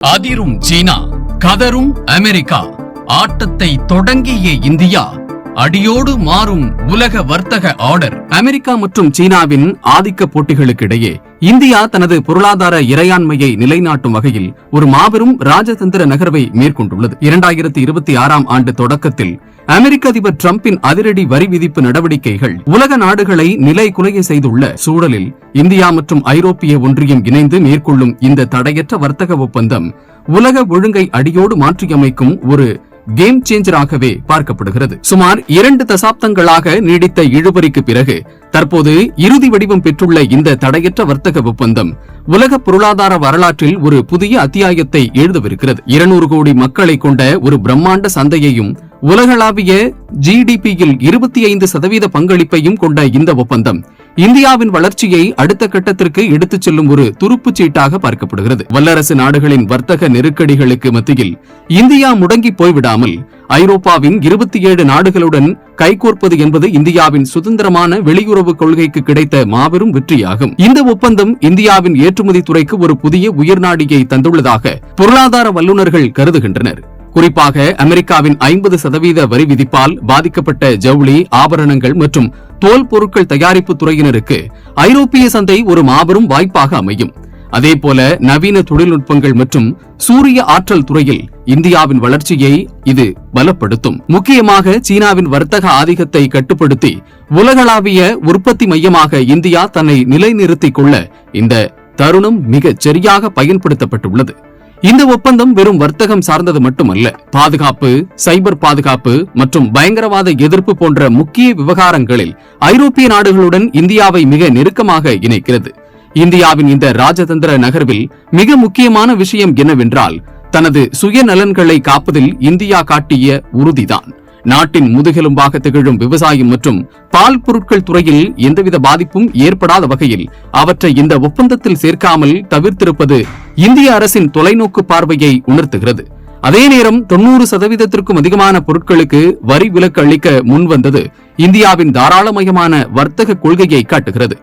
அதிரும் சீனா கதரும் அமெரிக்கா ஆட்டத்தை தொடங்கிய இந்தியா. அடியோடு மாறும் உலக வர்த்தக ஆர்டர். அமெரிக்கா மற்றும் சீனாவின் ஆதிக்க போட்டிகளுக்கு இடையே இந்தியா தனது பொருளாதார இறையாண்மையை நிலைநாட்டும் வகையில் ஒரு மாபெரும் ராஜதந்திர நகர்வை மேற்கொண்டுள்ளது. இரண்டாயிரத்தி இருபத்தி ஆறாம் ஆண்டு தொடக்கத்தில் அமெரிக்க அதிபர் டிரம்பின் அதிரடி வரி விதிப்பு நடவடிக்கைகள் உலக நாடுகளை நிலை குலைய செய்துள்ள சூழலில் இந்தியா மற்றும் ஐரோப்பிய ஒன்றியம் இணைந்து மேற்கொள்ளும் இந்த தடையற்ற வர்த்தக ஒப்பந்தம் உலக ஒழுங்கை அடியோடு மாற்றியமைக்கும் ஒரு கேம் சேஞ்சராகவே பார்க்கப்படுகிறது. சுமார் இரண்டு தசாப்தங்களாக நீடித்த இழுபறிக்கு பிறகு தற்போது இறுதி வடிவம் பெற்றுள்ள இந்த தடையற்ற வர்த்தக ஒப்பந்தம் உலக பொருளாதார வரலாற்றில் ஒரு புதிய அத்தியாயத்தை எழுதவிருக்கிறது. இருநூறு கோடி மக்களை கொண்ட ஒரு பிரம்மாண்ட சந்தையையும் உலகளாவிய ஜிடிபியில் இருபத்தி ஐந்து சதவீத பங்களிப்பையும் கொண்ட இந்த ஒப்பந்தம் இந்தியாவின் வளர்ச்சியை அடுத்த கட்டத்திற்கு எடுத்துச் செல்லும் ஒரு துருப்புச் சீட்டாக பார்க்கப்படுகிறது. வல்லரசு நாடுகளின் வர்த்தக நெருக்கடிகளுக்கு மத்தியில் இந்தியா முடங்கி போய்விடாமல் ஐரோப்பாவின் இருபத்தி ஏழு நாடுகளுடன் கைகோர்ப்பது என்பது இந்தியாவின் சுதந்திரமான வெளியுறவு கொள்கைக்கு கிடைத்த மாபெரும் வெற்றியாகும். இந்த ஒப்பந்தம் இந்தியாவின் ஏற்றுமதி துறைக்கு ஒரு புதிய உயிர்நாடியை தந்துள்ளதாக பொருளாதார வல்லுநர்கள் கருதுகின்றனர். குறிப்பாக அமெரிக்காவின் ஐம்பது சதவீத வரி விதிப்பால் பாதிக்கப்பட்ட ஜவுளி ஆபரணங்கள் மற்றும் தோல் பொருட்கள் தயாரிப்பு துறையினருக்கு ஐரோப்பிய சந்தை ஒரு மாபெரும் வாய்ப்பாக அமையும். அதேபோல நவீன தொழில்நுட்பங்கள் மற்றும் சூரிய ஆற்றல் துறையில் இந்தியாவின் வளர்ச்சியை இது பலப்படுத்தும். முக்கியமாக சீனாவின் வர்த்தக ஆதிக்கத்தை கட்டுப்படுத்தி உலகளாவிய உற்பத்தி மையமாக இந்தியா தன்னை நிலைநிறுத்திக் கொள்ள இந்த தருணம் மிகச் சரியாக பயன்படுத்தப்பட்டுள்ளது. இந்த ஒப்பந்தம் வெறும் வர்த்தகம் சார்ந்தது மட்டுமல்ல பாதுகாப்பு சைபர் பாதுகாப்பு மற்றும் பயங்கரவாத எதிர்ப்பு போன்ற முக்கிய விவகாரங்களில் ஐரோப்பிய நாடுகளுடன் இந்தியாவை மிக நெருக்கமாக இணைக்கிறது. இந்தியாவின் இந்த ராஜதந்திர நகர்வில் மிக முக்கியமான விஷயம் என்னவென்றால் தனது சுயநலன்களை காப்பதில் இந்தியா காட்டிய உறுதிதான். நாட்டின் முதுகெலும்பாக திகழும் விவசாயம் மற்றும் பால் பொருட்கள் துறையில் எந்தவித பாதிப்பும் ஏற்படாத வகையில் அவற்றை இந்த ஒப்பந்தத்தில் சேர்க்காமல் தவிர்த்திருப்பது இந்திய அரசின் தொலைநோக்கு பார்வையை உணர்த்துகிறது. அதே நேரம் தொண்ணூறு சதவீதத்திற்கும் அதிகமான பொருட்களுக்கு வரி விலக்கு அளிக்க முன்வந்தது இந்தியாவின் தாராளமயமான வர்த்தக கொள்கையை காட்டுகிறது.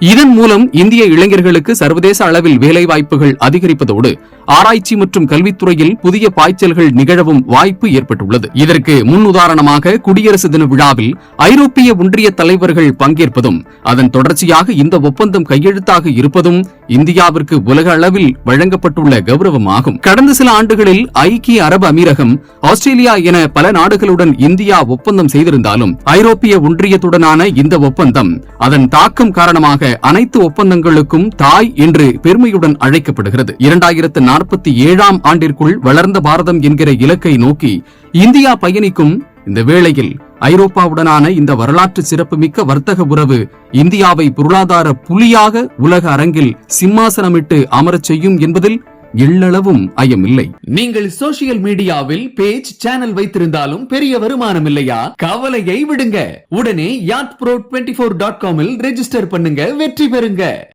இதன் மூலம் இந்திய இளைஞர்களுக்கு சர்வதேச அளவில் வேலைவாய்ப்புகள் அதிகரிப்பதோடு ஆராய்ச்சி மற்றும் கல்வித்துறையில் புதிய பாய்ச்சல்கள் நிகழவும் வாய்ப்பு ஏற்பட்டுள்ளது. இதற்கு முன் உதாரணமாக குடியரசு தின விழாவில் ஐரோப்பிய ஒன்றிய தலைவர்கள் பங்கேற்பதும் அதன் தொடர்ச்சியாக இந்த ஒப்பந்தம் கையெழுத்தாக இருப்பதும் இந்தியாவிற்கு உலக அளவில் வழங்கப்பட்டுள்ள கௌரவமாகும். கடந்த சில ஆண்டுகளில் ஐக்கிய அரபு அமீரகம் ஆஸ்திரேலியா என பல நாடுகளுடன் இந்தியா ஒப்பந்தம் செய்திருந்தாலும் ஐரோப்பிய ஒன்றியத்துடனான இந்த ஒப்பந்தம் அதன் தாக்கம் காரணமாக அனைத்து ஒப்பந்தங்களுக்கும் தாய் என்று பெருமையுடன் அழைக்கப்படுகிறது. இரண்டாயிரத்து நாற்பத்தி ஏழாம் ஆண்டிற்குள் வளர்ந்த பாரதம் என்கிற இலக்கை நோக்கி இந்தியா பயணிக்கும் இந்த வேளையில் ஐரோப்பாவுடனான இந்த வரலாற்று சிறப்புமிக்க வர்த்தக உறவு இந்தியாவை பொருளாதார புலியாக உலக அரங்கில் சிம்மாசனமிட்டு அமரச் செய்யும் என்பதில் எள்ளளவும் ஐயமில்லை நீங்கள் சோசியல் மீடியாவில் பேஜ் சேனல் வைத்திருந்தாலும் பெரிய வருமானம் இல்லையா? கவலையை விடுங்க. உடனே யாட் ப்ரோ டுவெண்ட்டி ஃபோர் டாட் காமில் ரெஜிஸ்டர் பண்ணுங்க வெற்றி பெறுங்க.